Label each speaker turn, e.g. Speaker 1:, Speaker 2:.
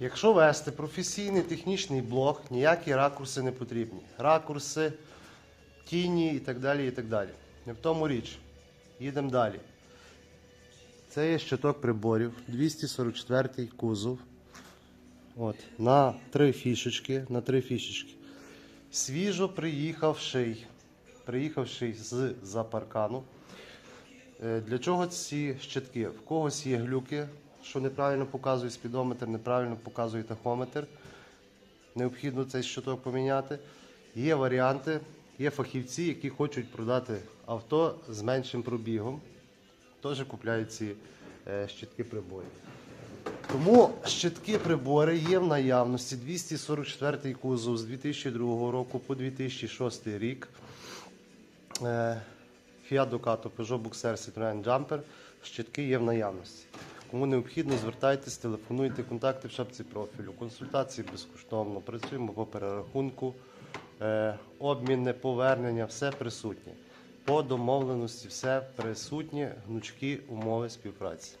Speaker 1: Якщо вести професійний технічний блог, ніякі ракурси не потрібні. Ракурси, тіні і так далі. і так далі. Не в тому річ. Їдемо далі. Це є щиток приборів, 244 кузов. От, на три фішечки, на три фішечки. Свіжо приїхавший, приїхавший з за паркану. Е, Для чого ці щитки? В когось є глюки, що неправильно показує спідометр, неправильно показує тахометр. Необхідно цей щиток поміняти. Є варіанти, є фахівці, які хочуть продати авто з меншим пробігом. Теж купляють ці е, щитки приборів. Тому щитки прибори є в наявності 244 кузов з 2002 року по 2006 рік. Е, Fiat Ducato, Peugeot Boxer, Citroën Jumper. Щитки є в наявності. Кому необхідно, звертайтесь, телефонуйте, контакти в шапці профілю. Консультації безкоштовно. Працюємо по перерахунку, обмін, повернення, все присутнє. По домовленості все присутнє, гнучкі умови співпраці.